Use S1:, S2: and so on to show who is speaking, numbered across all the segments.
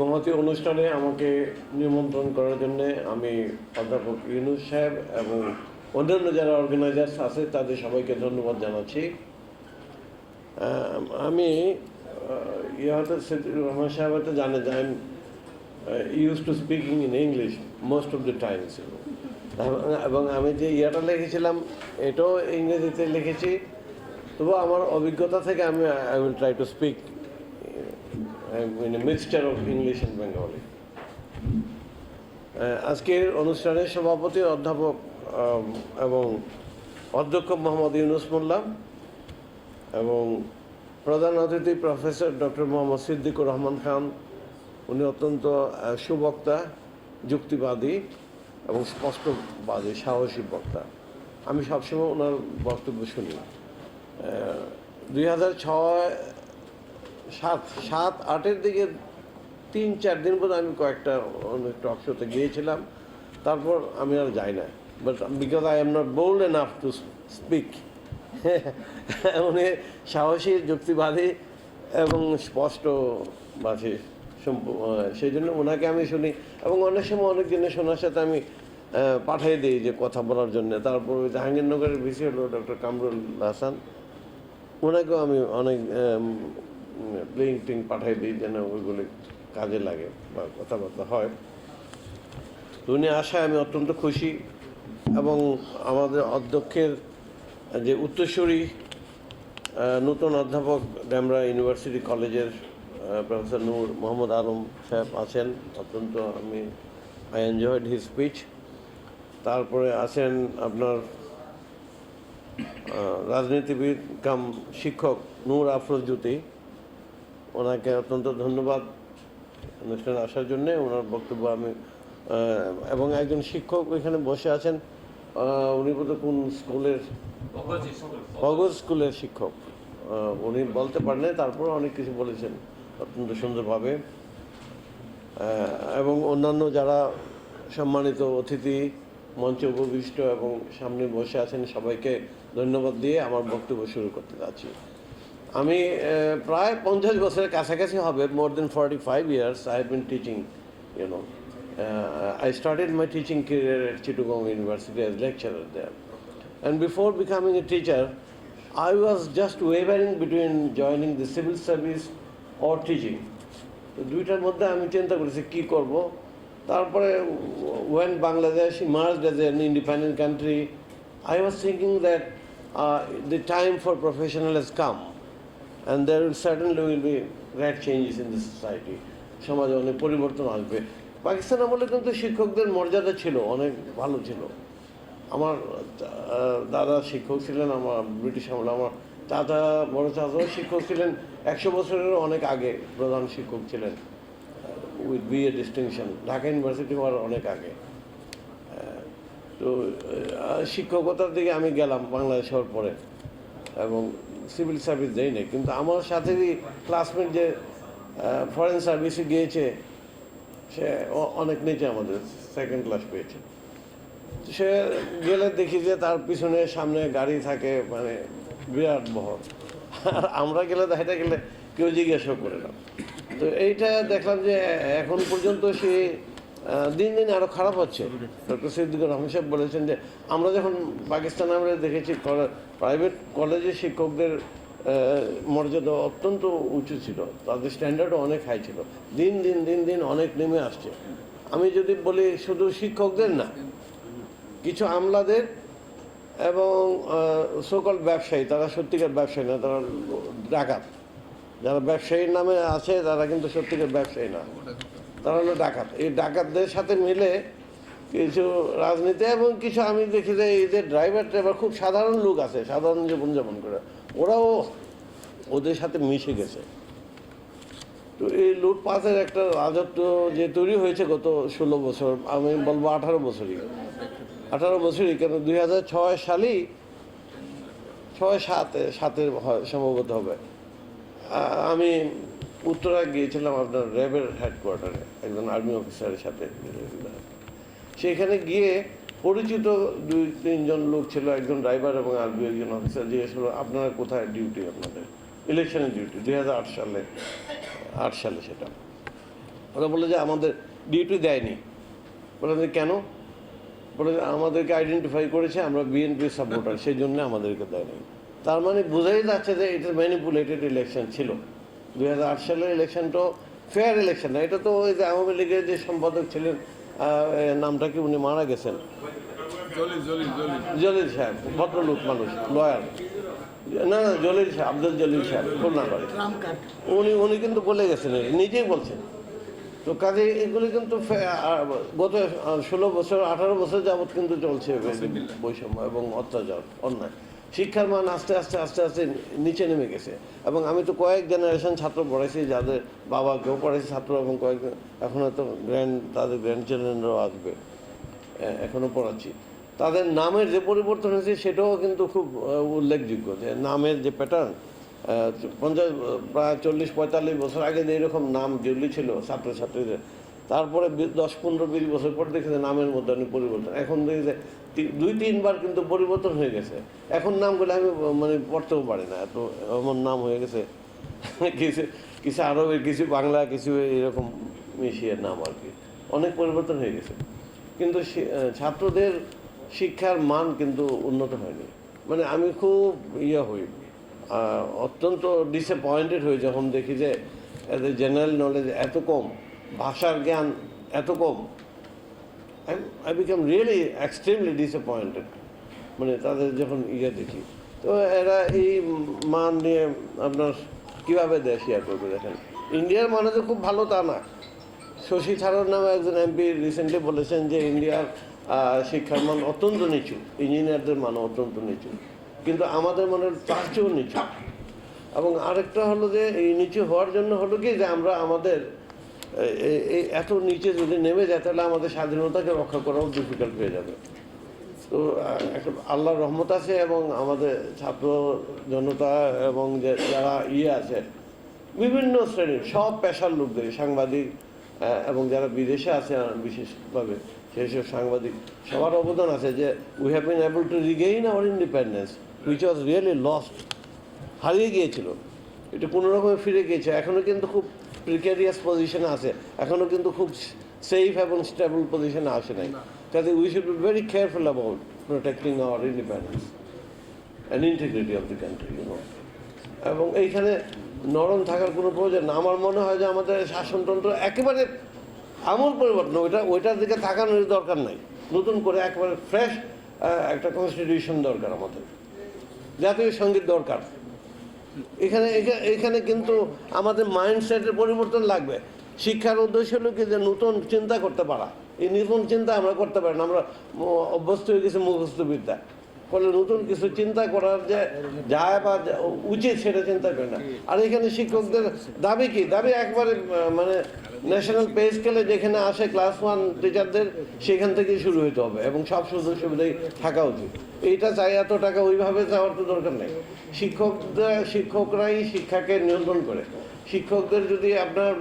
S1: মহতি অনুষ্ঠানে আমাকে নিমন্ত্রণ করার জন্য আমি অধ্যাপক ইউনুস সাহেব এবং অন্যান্য যারা অর্গানাইজার্স আছে, তাদের সবাইকে ধন্যবাদ জানাচ্ছি। আমি ইয়ে সিদ্দিকুর রহমান সাহেব হয়তো জানে যে I use to speaking in English most of the times এবং আমি যে ইয়াটা লিখেছিলাম, এটাও ইংরেজিতে লিখেছি। তবু আমার অভিজ্ঞতা থেকে আমি I will try to speak in a mixture of English and Bengali আজকের অনুষ্ঠানের সভাপতি অধ্যাপক এবং অধ্যক্ষ মোহাম্মদ ইউনুস মোল্লা এবং প্রধান অতিথি প্রফেসর ডক্টর মোহাম্মদ সিদ্দিকুর রহমান খান, উনি অত্যন্ত সুবক্তা, যুক্তিবাদী এবং স্পষ্টবাদী, সাহসী বক্তা। আমি সবসময় ওনার বক্তব্য শুনি। দুই হাজার ছয় সাত সাত, আটের দিকে তিন, চার দিন পর আমি কয়েকটা অনেক টক শোতে গিয়েছিলাম। তারপর আমি আর যাই না। But because I am not bold enough to speak উনি সাহসী, যুক্তিবাদী এবং স্পষ্ট বাসী সেই জন্য ওনাকে আমি শুনি এবং অনেক সময় অনেক জিনিস ওনার সাথে আমি পাঠিয়ে দিই যে কথা বলার জন্য। তারপর জাহাঙ্গীরনগরের ভিসি হলো ডক্টর কামরুল হাসান। ওনাকেও আমি অনেক লিঙ্ক টিঙ্ক পাঠাই দিই যেন ওইগুলি কাজে লাগে বা কথাবার্তা হয়। উনি আসায় আমি অত্যন্ত খুশি এবং আমাদের অধ্যক্ষের যে উত্তরসূরি নতুন অধ্যাপক ড্যামরা ইউনিভার্সিটি কলেজের প্রফেসর নূর মোহাম্মদ আলম সাহেব আছেন। অত্যন্ত আমি আই এনজয়েড হিজ স্পিচ তারপরে আছেন আপনার রাজনীতিবিদ কাম শিক্ষক নূর আফরোজ জ্যোতি। ওনাকে অত্যন্ত ধন্যবাদ অনুষ্ঠানে আসার জন্যে। ওনার বক্তব্য আমি এবং একজন শিক্ষক এখানে বসে আছেন উনি বোধ কোন স্কুলের অগজ স্কুলের শিক্ষক। উনি বলতে পারেন তারপর অনেক কিছু বলেছেন অত্যন্ত সুন্দরভাবে। এবং অন্যান্য যারা সম্মানিত অতিথি মঞ্চে উপবিষ্ট এবং সামনে বসে আছেন সবাইকে ধন্যবাদ দিয়ে আমার বক্তব্য শুরু করতে যাচ্ছি। আমি আহ, প্রায় পঞ্চাশ বছরের কাছাকাছি হবে more than forty five years I have been teaching you know I started my teaching career at Chittagong University as lecturer there. And before becoming a teacher, I was just wavering between joining the civil service or teaching. তো দুইটার মধ্যে আমি চিন্তা করেছি কি করব তারপরে when Bangladesh emerged as an independent country, I was thinking that uh, the time for professional has come And there will certainly will be great changes in the society. সমাজে অনেক পরিবর্তন আসবে। পাকিস্তান আমলে কিন্তু শিক্ষকদের মর্যাদা ছিল, অনেক ভালো ছিল। আমার দাদা শিক্ষক ছিলেন, আমার ব্রিটিশ আমলে আমার চাচা, বড় চাচাও শিক্ষক ছিলেন। একশো বছরেরও অনেক আগে প্রধান শিক্ষক ছিলেন with B A distinction Dhaka university হওয়ার অনেক আগে। তো শিক্ষকতার দিকে আমি গেলাম বাংলাদেশ হওয়ার পরে। এবং সিভিল সার্ভিস দেই নাই, কিন্তু আমার সাথেই ক্লাসমেট যে ফরেন সার্ভিসে গিয়েছে, সে অনেক নিচে আমাদের সেকেন্ড ক্লাস পেয়েছে। সে গেলে দেখি যে তার পিছনে সামনে গাড়ি থাকে মানে বিরাট বহর। আর আমরা গেলে দেখা গেলে কেউ জিজ্ঞাসাও করে না। তো এইটা দেখলাম যে এখন পর্যন্ত সে দিন দিন আরও খারাপ হচ্ছে। ডক্টর সিদ্দিকুর রহমান সাহেব বলেছেন যে, আমরা যখন পাকিস্তান আমরা দেখেছি প্রাইভেট কলেজের শিক্ষকদের মর্যাদা অত্যন্ত উঁচু ছিল। তাদের স্ট্যান্ডার্ডও অনেক হাই ছিল। দিন দিন দিন দিন অনেক নেমে আসছে। আমি যদি বলি, শুধু শিক্ষকদের না, কিছু আমলাদের এবং সকল ব্যবসায়ী, তারা সত্যিকার ব্যবসায়ী না, তারা ডাকাত। যারা ব্যবসায়ীর নামে আছে, তারা কিন্তু সত্যিকার ব্যবসায়ী না। তারা হলো ডাকাত। এই ডাকাতদের সাথে মিলে কিছু রাজনীতি এবং কিছু আমি দেখি যে এই যে ড্রাইভার ট্রাইভার খুব সাধারণ লোক আছে, সাধারণ জীবনযাপন করে। ওরাও ওদের সাথে মিশে গেছে। তো এই লুটপাটের একটা রাজত্ব যে তৈরি হয়েছে গত ষোলো বছর, আমি বলব আঠারো বছরই। আঠারো বছরই কেন দুই হাজার ছয় সালেই ছয় সাতে, সাতের হয়, সম্ভবত হবে। আমি উত্তরা গিয়েছিলাম আপনার র্যাবের হেডকোয়ার্টারে একজন আর্মি অফিসারের সাথে। সেখানে গিয়ে পরিচিত দুই, তিনজন লোক ছিল, একজন ড্রাইভার এবং আর একজন অফিসার জিজ্ঞেস আপনারা কোথায় ডিউটি আপনাদের? ইলেকশনের ডিউটি দুই হাজার আট সালে আট সালে সেটা। ওরা বলে যে, আমাদের ডিউটি দেয়নি। বলে কেন? বলে আমাদেরকে আইডেন্টিফাই করেছে, আমরা বিএনপির সাপোর্টার সেই জন্য আমাদেরকে দেয়নি। তার মানে বোঝাই যাচ্ছে যে, এটা ম্যানিপুলেটেড ইলেকশন ছিল। দুই হাজার আট সালের ইলেকশনটাও ফেয়ার ইলেকশন না এটা তো ওই যে আওয়ামী লীগের যে সম্পাদক ছিলেন নামটা কি উনি মারা গেছেন?
S2: জলিল
S1: সাহেব ভদ্রলোক মানুষ লয়ার। না না জলিল সাহেব আব্দুল জলিল সাহেব খুলনা করে উনি উনি কিন্তু বলে গেছেন নিজেই বলছেন। তো কাজে এগুলি কিন্তু গত ষোলো বছর আঠারো বছর যাবৎ কিন্তু চলছে বৈষম্য এবং অত্যাচার অন্যায়। শিক্ষার মান আস্তে আস্তে আস্তে আস্তে নিচে নেমে গেছে। এবং আমি তো কয়েক জেনারেশন ছাত্র পড়াইছি, যাদের বাবাকেও পড়াইছি, ছাত্র এবং কয়েক, এখন তো গ্র্যান্ড তাদের গ্র্যান্ড চিলড্রেনরাও আসবে এখনও পড়াচ্ছি। তাদের নামের যে পরিবর্তন হয়েছে, সেটাও কিন্তু খুব উল্লেখযোগ্য যে নামের যে প্যাটার্ন পঞ্চাশ, প্রায় চল্লিশ, পঁয়তাল্লিশ বছর আগে যে এরকম নাম যেগুলি ছিল ছাত্রছাত্রীদের, তারপরে দশ, পনেরো, বিশ বছর পর দেখেছে নামের মধ্যে অনেক পরিবর্তন। এখন দেখি যে তি- দুই, তিনবার কিন্তু পরিবর্তন হয়ে গেছে। এখন নামগুলো আমি মানে পড়তেও পারি না, এত এমন নাম হয়ে গেছে। কিছু কিছু আরবের, কিছু বাংলা, কিছু এরকম মিশিয়ে নাম আর কি। অনেক পরিবর্তন হয়ে গেছে। কিন্তু ছাত্রদের শিক্ষার মান কিন্তু উন্নত হয়নি। মানে আমি খুব ইয়ে হই। অত্যন্ত ডিসঅ্যাপয়েন্টেড হই যখন দেখি যে জেনারেল নলেজ এত কম, ভাষার জ্ঞান এত কম। I become really extremely disappointed মানে তাদের যখন ইয়ে দেখি। তো এরা এই মান নিয়ে আপনার কীভাবে দেশ ইয়া করবে দেখেন। ইন্ডিয়ার মানে তো খুব ভালো তা না। শশী থারুর নামে একজন এমপি রিসেন্টলি বলেছেন যে ইন্ডিয়ার শিক্ষার মান অত্যন্ত নিচু। ইঞ্জিনিয়ারদের মান অত্যন্ত নিচু। কিন্তু আমাদের মনে তার চেয়েও নিচু। এবং আরেকটা হলো যে এই নিচু হওয়ার জন্য হলো কি যে আমরা আমাদের এত নিচে যদি নেমে যায়, তাহলে আমাদের স্বাধীনতাকে রক্ষা করাও ডিফিকাল্ট হয়ে যাবে। তো একটা আল্লাহর রহমত আছে এবং আমাদের ছাত্র জনতা এবং যে, যারা ইয়ে আছে, বিভিন্ন শ্রেণির সব পেশার লোকদের, সাংবাদিক এবং যারা বিদেশে আছে বিশেষভাবে সেই সব সাংবাদিক, সবার অবদান আছে যে we have been able to regain our independence which was really lost হারিয়ে গিয়েছিল। এটা কোনো রকমে ফিরে গিয়েছে। এখনও কিন্তু খুব প্রিকারিয়াস পজিশনে আছে। এখনও কিন্তু খুব সেফ এবং স্টেবল পজিশনে আসে নাই। কাজে we should be very careful about protecting our independence and integrity of the country এবং এইখানে নরম থাকার কোনো প্রয়োজন না। আমার মনে হয় যে আমাদের শাসনতন্ত্র একেবারে আমূল পরিবর্তন। ওইটা ওইটার দিকে তাকানোর দরকার নাই। নতুন করে একেবারে ফ্রেশ একটা কনস্টিটিউশন দরকার আমাদের। জাতীয় সংগীত দরকার। এখানে, এখা- এখানে কিন্তু আমাদের মাইন্ডসেটের পরিবর্তন লাগবে। শিক্ষার উদ্দেশ্য হলো কি যে নতুন চিন্তা করতে পারা। এই নতুন চিন্তা আমরা করতে পারি না। আমরা অভ্যস্ত হয়ে গেছি মুখস্থ বিদ্যা ফলে নতুন কিছু চিন্তা করার যে যায় বা উচিত সেটা চিন্তা করে না। আর এখানে শিক্ষকদের দাবি কি? দাবি একবারে মানে ন্যাশনাল পে স্কেলে যেখানে আসে ক্লাস ওয়ান টিচারদের সেখান থেকে শুরু হতে হবে এবং সব সুযোগ সুবিধাই থাকা উচিত। এইটা চাই এত টাকা, ওইভাবে যাওয়ার তো দরকার নেই। শিক্ষকদের, শিক্ষকরাই শিক্ষাকে নিয়ন্ত্রণ করে। শিক্ষকদের যদি আপনার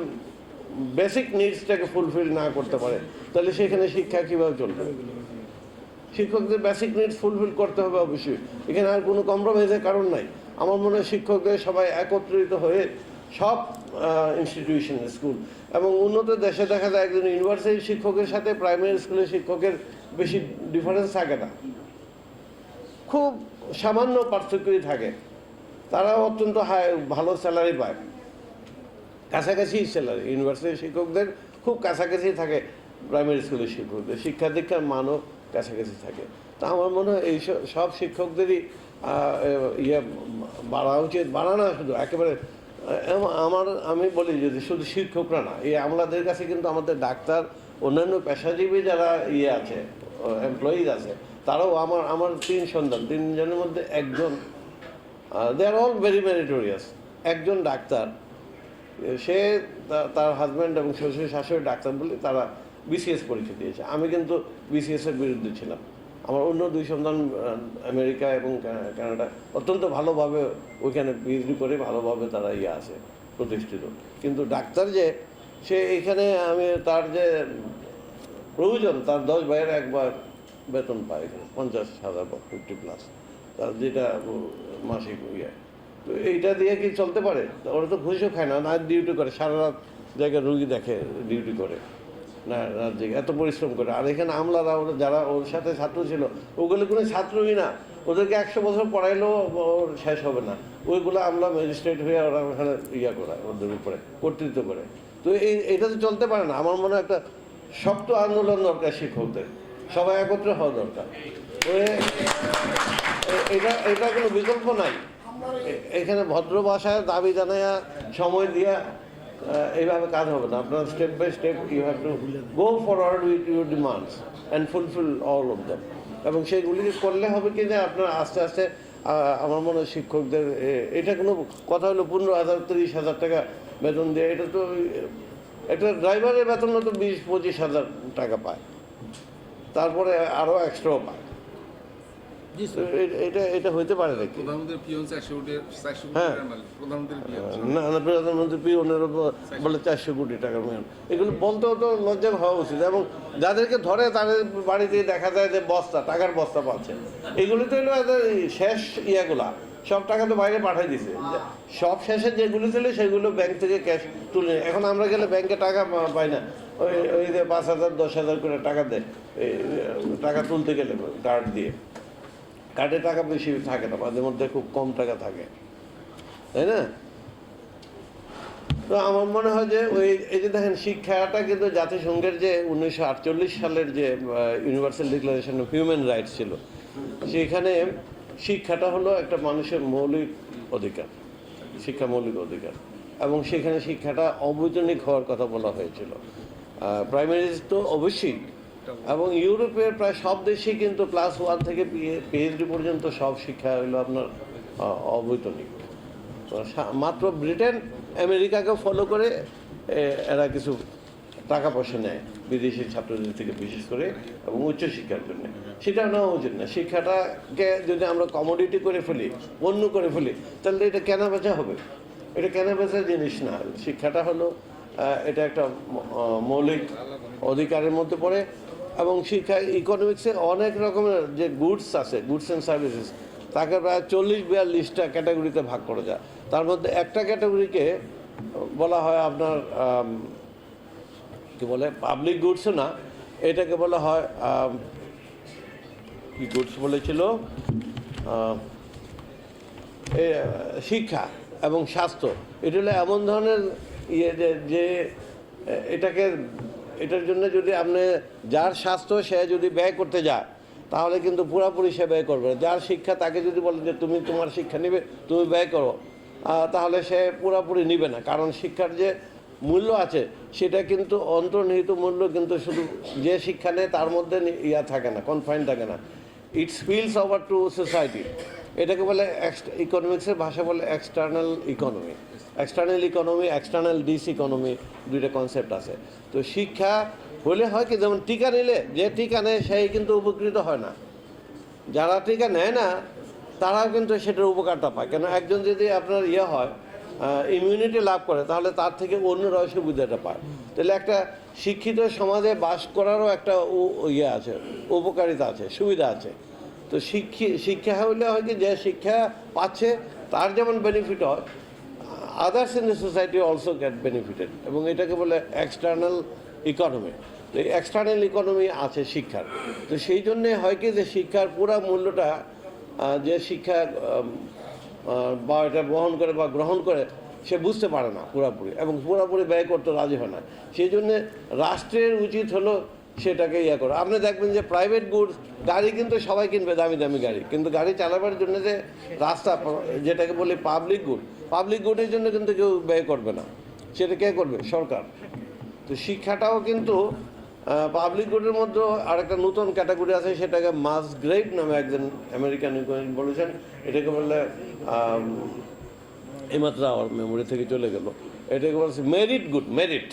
S1: বেসিক নিডসটাকে ফুলফিল না করতে পারে, তাহলে সেখানে শিক্ষা কীভাবে চলবে? শিক্ষকদের বেসিক নিডস ফুলফিল করতে হবে অবশ্যই। এখানে আর কোনো কম্প্রোমাইজের কারণ নাই। আমার মনে হয় শিক্ষকদের সবাই একত্রিত হয়ে সব ইনস্টিটিউশন স্কুল এবং উন্নত দেশে দেখা যায় একজন ইউনিভার্সিটির শিক্ষকের সাথে প্রাইমারি স্কুলের শিক্ষকের বেশি ডিফারেন্স থাকে না। খুব সামান্য পার্থক্যই থাকে। তারাও অত্যন্ত হাই ভালো স্যালারি পায়। কাছাকাছি স্যালারি ইউনিভার্সিটির শিক্ষকদের খুব কাছাকাছি থাকে প্রাইমারি স্কুলের শিক্ষকদের। শিক্ষা দীক্ষার মানও কাছাকাছি থাকে। তা আমার মনে হয় এই সব শিক্ষকদেরই ইয়ে বাড়া উচিত। বাড়ানো শুধু একেবারে আমার, আমি বলি যদি শুধু শিক্ষকরা না, এই আমলাদের কাছে কিন্তু আমাদের ডাক্তার, অন্যান্য পেশাজীবী যারা ইয়ে আছে এমপ্লয়িজ আছে, তারাও আমার আমার তিন সন্তান, তিনজনের মধ্যে একজন they are all very meritorious একজন ডাক্তার সে তার হাজব্যান্ড এবং শ্বশুর শাশুড়ি ডাক্তার বলে তারা বিসিএস পরীক্ষা দিয়েছে। আমি কিন্তু বিসিএস এর বিরুদ্ধে ছিলাম। আমার অন্য দুই সন্তান আমেরিকা এবং কানাডা অত্যন্ত ভালোভাবে ওইখানে পিএইচডি করে ভালোভাবে তারা ইয়ে আছে, প্রতিষ্ঠিত। কিন্তু ডাক্তার যে, সে এখানে আমি তার যে প্রয়োজন, তার দশ বাইরে একবার বেতন পায় এখানে, পঞ্চাশ হাজার বা ফিফটি প্লাস তার যেটা মাসিক ইয়ে। তো এইটা দিয়ে কি চলতে পারে? ওরা তো ঘুষও খায় না না ডিউটি করে, সারা রাত জায়গায় রুগী দেখে ডিউটি করে। রাত এত পরিশ্রম করে। আর এখানে আমলারা ওরা যারা ওর সাথে ছাত্র ছিল, ওগুলো কোনো ছাত্রই না। ওদেরকে একশো বছর পড়াইলেও ওর শেষ হবে না। ওইগুলো আমলা ম্যাজিস্ট্রেট হয়ে ওরা ওখানে ইয়া করে, ওদের উপরে, কর্তৃত্ব করে। তো এই, এটা তো চলতে পারে না। আমার মনে একটা শক্ত আন্দোলন দরকার শিক্ষকদের। সবাই একত্রে হওয়া দরকার। এটা এটা কোনো বিকল্প নাই। এখানে ভদ্র ভাষায় দাবি জানাইয়া সময় দিয়া এইভাবে কাজ হবে না। আপনার step by step you have to go forward with your demands and fulfil all of them এবং সেইগুলিকে করলে হবে কি যে আপনার আস্তে আস্তে আমার মনে হয় শিক্ষকদের এটা কোনো কথা হলো পনেরো হাজার, তিরিশ হাজার টাকা বেতন দেয়, এটা তো একটা ড্রাইভারের বেতন তো বিশ, পঁচিশ হাজার টাকা পায়। তারপরে আরও এক্সট্রাও পায়। এটা এটা হইতে পারে নাকি?
S2: প্রধানমন্ত্রী পিয়ন চারশো কোটি চারশো কোটি
S1: হ্যাঁ। না না প্রধানমন্ত্রী বলে চারশো কোটি টাকার মেয়ন এগুলো বলতেও তো লজ্জা হওয়া উচিত এবং যাদেরকে ধরে তাদের বাড়িতে দেখা যায় যে বস্তা টাকার বস্তা পাচ্ছে। এগুলো তো হলো শেষ ইয়েগুলা। সব টাকা তো বাইরে পাঠিয়ে দিছে। সব শেষে যেগুলো ছিল সেগুলো ব্যাংক থেকে ক্যাশ তুলে এখন আমরা গেলে ব্যাংকে টাকা পাই না। ওই ওই যে পাঁচ হাজার দশ হাজার করে টাকা দেয়। টাকা তুলতে গেলে কার্ড দিয়ে। কার্ডে টাকা বেশি থাকে না, মাঝে মধ্যে খুব কম টাকা থাকে। তাই না? তো আমার মনে হয় যে ওই, এই যে দেখেন, শিক্ষাটা কিন্তু জাতিসংঘের যে উনিশশো আটচল্লিশ সালের যে universal declaration of human rights ছিল, সেখানে শিক্ষাটা হলো একটা মানুষের মৌলিক অধিকার, শিক্ষা মৌলিক অধিকার। এবং সেখানে শিক্ষাটা অবৈতনিক হওয়ার কথা বলা হয়েছিল। প্রাইমারি তো অবশ্যই এবং ইউরোপের প্রায় সব দেশেই কিন্তু ক্লাস ওয়ান থেকে পিএইচডি পর্যন্ত সব শিক্ষা হলো আপনার অবৈতনিক। মাত্র ব্রিটেন আমেরিকাকে ফলো করে এরা কিছু টাকা পয়সা নেয়, বিদেশি ছাত্রদের থেকে বিশেষ করে, এবং উচ্চশিক্ষার জন্য। সেটা নেওয়া উচিত না। শিক্ষাটাকে যদি আমরা কমোডিটি করে ফেলি, পণ্য করে ফেলি, তাহলে এটা কেনা বেচা হবে? এটা কেনা বেচার জিনিস না। শিক্ষাটা হলো এটা একটা মৌলিক অধিকারের মধ্যে পড়ে এবং শিক্ষা ইকোনমিক্সে অনেক রকমের যে গুডস আছে গুডস অ্যান্ড সার্ভিসেস তাকে প্রায় চল্লিশ বিয়াল্লিশটা ক্যাটাগরিতে ভাগ করা যায়। তার মধ্যে একটা ক্যাটাগরিকে বলা হয় আপনার কি বলে পাবলিক গুডসও না, এটাকে বলা হয় কি গুডস বলেছিল? শিক্ষা এবং স্বাস্থ্য। এটা হলো এমন ধরনের ইয়ে যে, এটাকে এটার জন্য যদি আপনি, যার স্বাস্থ্য সে যদি ব্যয় করতে যায়, তাহলে কিন্তু পুরোপুরি সে ব্যয় করবে। যার শিক্ষা তাকে যদি বলে যে তুমি তোমার শিক্ষা নিবে, তুমি ব্যয় করো তাহলে সে পুরোপুরি নিবে না। কারণ শিক্ষার যে মূল্য আছে, সেটা কিন্তু অন্তর্নিহিত মূল্য কিন্তু শুধু যে শিক্ষা নেয়, তার মধ্যে ইয়া থাকে না কনফাইন থাকে না। It's spills over to society এটাকে বলে ইকোনমিক্সের ভাষা বলে external economy external economy external diseconomy দুইটা কনসেপ্ট আছে। তো শিক্ষা হলে হয় কি, যেমন টিকা নিলে, যে টিকা নেয়, সেই কিন্তু উপকৃত হয় না। যারা টিকা নেয় না, তারাও কিন্তু সেটার উপকারটা পায়। কেন, একজন যদি আপনার ইয়ে হয় ইমিউনিটি লাভ করে, তাহলে তার থেকে অন্য অন্যরাও সুবিধাটা পায় তাহলে একটা শিক্ষিত সমাজে বাস করারও একটা ইয়ে আছে, উপকারিতা আছে, সুবিধা আছে। তো শিক্ষি, শিক্ষা হলে হয় কি যে শিক্ষা পাচ্ছে, তার যেমন বেনিফিট হয় others in the society also get benefited এবং এটাকে বলে এক্সটার্নাল ইকোনমি তো এই এক্সটার্নাল ইকোনমি আছে শিক্ষার। তো সেই জন্যে হয় কি যে শিক্ষার পুরা মূল্যটা যে শিক্ষা বা এটা বহন করে বা গ্রহণ করে, সে বুঝতে পারে না পুরোপুরি এবং পুরোপুরি ব্যয় করতে রাজি হয় না। সেই জন্যে রাষ্ট্রের উচিত হলো সেটাকে ইয়ে করা। আপনি দেখবেন যে প্রাইভেট গুডস গাড়ি কিন্তু সবাই কিনবে দামি দামি গাড়ি। কিন্তু গাড়ি চালাবার জন্য যে রাস্তা যেটাকে বলি পাবলিক গুড পাবলিক গুডের জন্য কিন্তু কেউ ব্যয় করবে না। সেটা কে করবে? সরকার। তো শিক্ষাটাও কিন্তু পাবলিক গুডের মধ্যে আরেকটা নতুন ক্যাটাগরি আছে সেটাকে মাস গ্রেড নামে একজন আমেরিকান বলেছেন। এটাকে বললে আম, এইমাত্র আমার মেমোরি থেকে চলে গেল। এটাকে বলছে merit good merit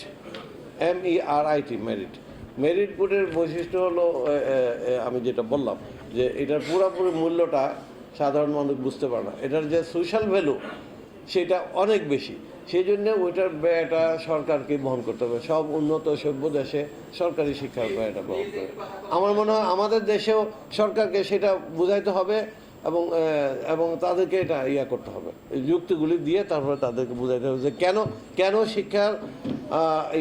S1: M E R I T merit merit গুডের বৈশিষ্ট্য হলো আমি যেটা বললাম, যে এটার পুরোপুরি মূল্যটা সাধারণ মানুষ বুঝতে পারে না। এটার যে সোশ্যাল ভ্যালু সেটা অনেক বেশি। সেই জন্য ওইটার ব্যয়টা সরকারকে বহন করতে হবে। সব উন্নত সভ্য দেশে সরকারি শিক্ষার ব্যয়টা বহন করে আমার মনে হয় আমাদের দেশেও সরকারকে সেটা বোঝাইতে হবে এবং এবং তাদেরকে এটা ইয়া করতে হবে। যুক্তিগুলি দিয়ে তারপরে তাদেরকে বোঝাইতে হবে যে কেন কেন শিক্ষার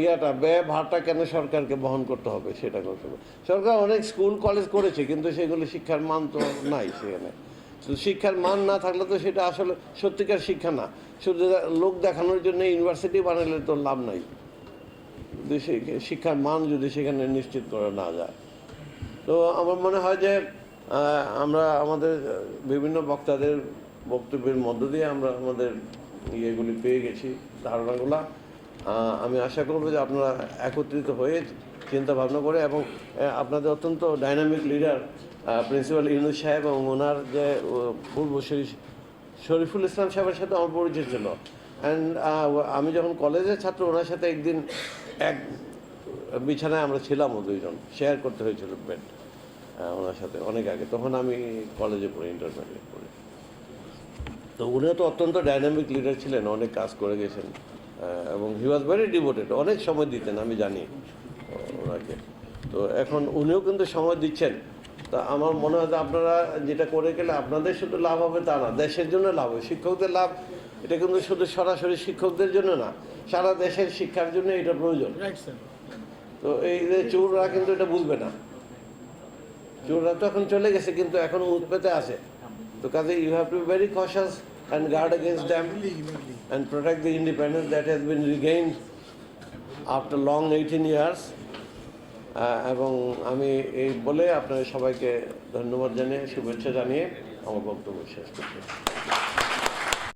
S1: ইয়াটা ব্যয় ভারটা কেন সরকারকে বহন করতে হবে সেটা করতে হবে সরকার অনেক স্কুল, কলেজ করেছে, কিন্তু সেগুলো শিক্ষার মান তো নাই সেখানে। শিক্ষার মান না থাকলে তো সেটা আসলে সত্যিকার শিক্ষা না। শুধু লোক দেখানোর জন্য ইউনিভার্সিটি বানালে তো লাভ নাই। শিক্ষার মান যদি সেখানে নিশ্চিত করা না যায়। তো আমার মনে হয় যে আমরা আমাদের বিভিন্ন বক্তাদের বক্তব্যের মধ্য দিয়ে আমরা আমাদের ইয়েগুলি পেয়ে গেছি, ধারণাগুলা। আমি আশা করব যে আপনারা একত্রিত হয়ে চিন্তা ভাবনা করে এবং আপনাদের অত্যন্ত ডাইনামিক লিডার প্রিন্সিপাল ইউনুস সাহেব এবং ওনার যে পূর্ব শরীফুল ইসলাম সাহেবের সাথে আমার পরিচয় ছিল। অ্যান্ড আমি যখন কলেজের ছাত্র, ওনার সাথে একদিন এক বিছানায় আমরা ছিলামও দুইজন। শেয়ার করতে হয়েছিল বেড ওনার সাথে অনেক আগে। তখন আমি কলেজে পড়ি ইন্টারমিডিয়েট পড়ি। তো উনিও তো অত্যন্ত ডাইনামিক লিডার ছিলেন, অনেক কাজ করে গেছেন। এবং হি ওয়াজ ভেরি ডিভোটেড অনেক সময় দিতেন আমি জানি ওনাকে। তো এখন উনিও কিন্তু সময় দিচ্ছেন। তা আমার মনে হয় যে আপনারা যেটা করে গেলে আপনাদের শুধু লাভ হবে তা না দেশের জন্য লাভ হবে। শিক্ষকদের লাভ এটা কিন্তু শুধু সরাসরি শিক্ষকদের জন্য না সারা দেশের শিক্ষার জন্য এটা প্রয়োজন। তো এই যে চোররা কিন্তু এটা বুঝবে না। চোররা তো এখন চলে গেছে কিন্তু এখনও উৎপেতে আছে। তো কাজে you have to be very cautious and guard against them and protect the independence that has been regain after long eighteen years এবং আমি এই বলে আপনাদের সবাইকে ধন্যবাদ জানিয়ে শুভেচ্ছা জানিয়ে আমার বক্তব্য শেষ করছি।